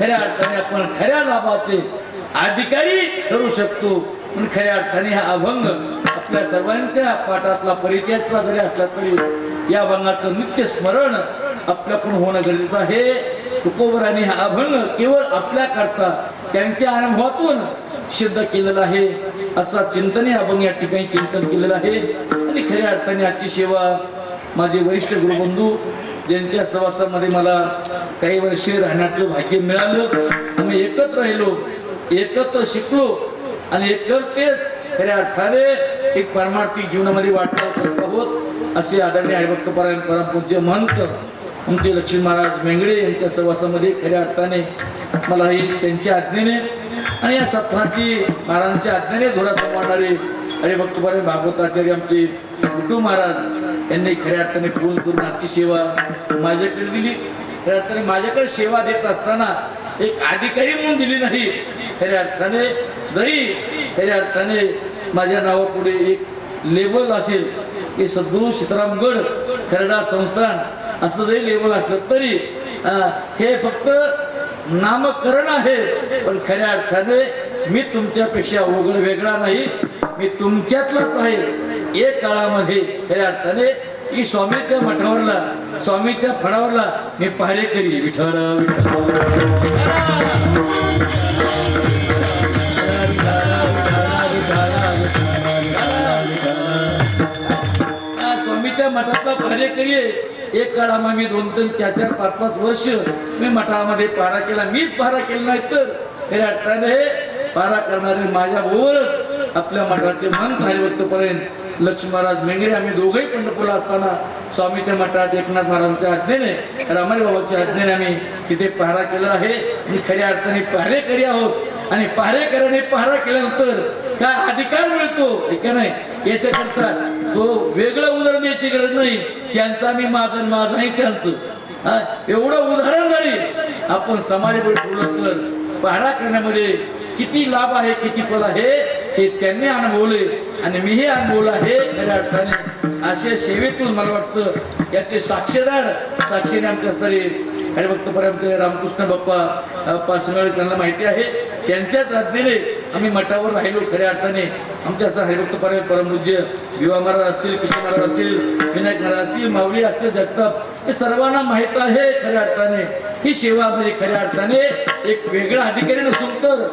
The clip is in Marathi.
खऱ्या अर्थाने आपण खऱ्या लाभाचे अधिकारी ठरू शकतो. पण खऱ्या अर्थाने हा अभंग आपल्या सर्वांच्या पाठातला परिचयाचा जरी असला तरी या अभंगाचं नित्य स्मरण आपल्याकडून होणं गरजेचं आहे. तुकोबरांनी हा अभंग केवळ आपल्या करता त्यांच्या अनुभवातून सिद्ध केलेला आहे. असा चिंतन अभंग या ठिकाणी चिंतन केलेलं आहे. आणि खऱ्या अर्थाने आजची सेवा माझे वरिष्ठ गुरुबंधू ज्यांच्या सहवासामध्ये मला काही वर्षे राहण्याचं भाग्य मिळालं. आम्ही एकत्र राहिलो. एकत्र शिकलो. आणि एकत्रच खऱ्या अर्थाने एक परमार्थिक जीवनामध्ये वाटचाल करत आहोत असे आदरणीय हरिभक्तपरायण परमपूज्य महंत आमचे लक्ष्मी महाराज मेंगडे यांच्या सहवासामध्ये खऱ्या अर्थाने मला ही त्यांच्या आज्ञेने आणि या सत्राची महाराजांच्या आज्ञेने धोरा सांभाळणारे हरिभक्तपरायण भागवताचार्य आमचे गुड्डू महाराज यांनी खऱ्या अर्थाने फोन करून आजची सेवा माझ्याकडे दिली. खऱ्या अर्थाने माझ्याकडे सेवा देत असताना एक अधिकारी म्हणून दिली नाही. खऱ्या अर्थाने जरी खऱ्या अर्थाने माझ्या नावापुढे एक लेबल असेल की सद्गुरू सीतारामगड खरडा संस्थान असं जरी लेबल असलं तरी हे फक्त नामकरण आहे. पण खऱ्या अर्थाने मी तुमच्यापेक्षा वेगळं वेगळा नाही. मी तुमच्यातलाच आहे. एक काळामध्ये खऱ्या अर्थाने की स्वामीच्या मठावरला स्वामीच्या फळावरला मी पहारेकरी विठ्ठल विठ्ठल स्वामीच्या मठातला पहारेकरी आहे एक काळामा मी दोन तीन चार चार पाच पाच वर्ष मी मठामध्ये पारा केला मीच पारा केला नाही तर खऱ्या अर्थाने पारा करणारे माझ्या बरोबरच आपल्या मठाचे मन हरिभक्तपर्यंत लक्ष्मी महाराज मेंगळे आम्ही दोघंही पंढरपूरला असताना स्वामीच्या मठात एकनाथ महाराजांच्या आज्ञेने रामारी बाबाच्या आज्ञेने आम्ही तिथे पहारा केला आहे. आणि खऱ्या अर्थाने पहारेकरी आहोत. आणि पहारेकऱ्याने पहारा केल्यानंतर काय अधिकार मिळतो. हे का नाही? याच्याकरता तो वेगळं उदाहरण द्यायची गरज नाही. त्यांचा मी माझं माझं त्यांचं. हा, एवढं उदाहरण जरी आपण समाजाकडे बोलत तर पहारा करण्यामध्ये किती लाभ आहे किती फल आहे? हे त्यांनी अनुभवले आणि मीही अनुभवला हे खऱ्या अर्थाने अशा सेवेतून मला वाटतं याचे साक्षीदार साक्षीने आमच्या स्तरी हरिभक्तपर्यंत रामकृष्ण बाप्पा पासंगाळे त्यांना माहिती आहे. त्यांच्याच आज्ञेने आम्ही मठावर राहिलो. खऱ्या अर्थाने आमच्या असतात हरिभक्तपर्यंत परमपूज्य विवा महाराज असतील कृष्ण महाराज असतील विनायक महाराज असतील माऊली असतील जगताप हे सर्वांना माहीत आहे खऱ्या अर्थाने. ही सेवा म्हणजे खऱ्या अर्थाने एक वेगळा अधिकारी नसून तर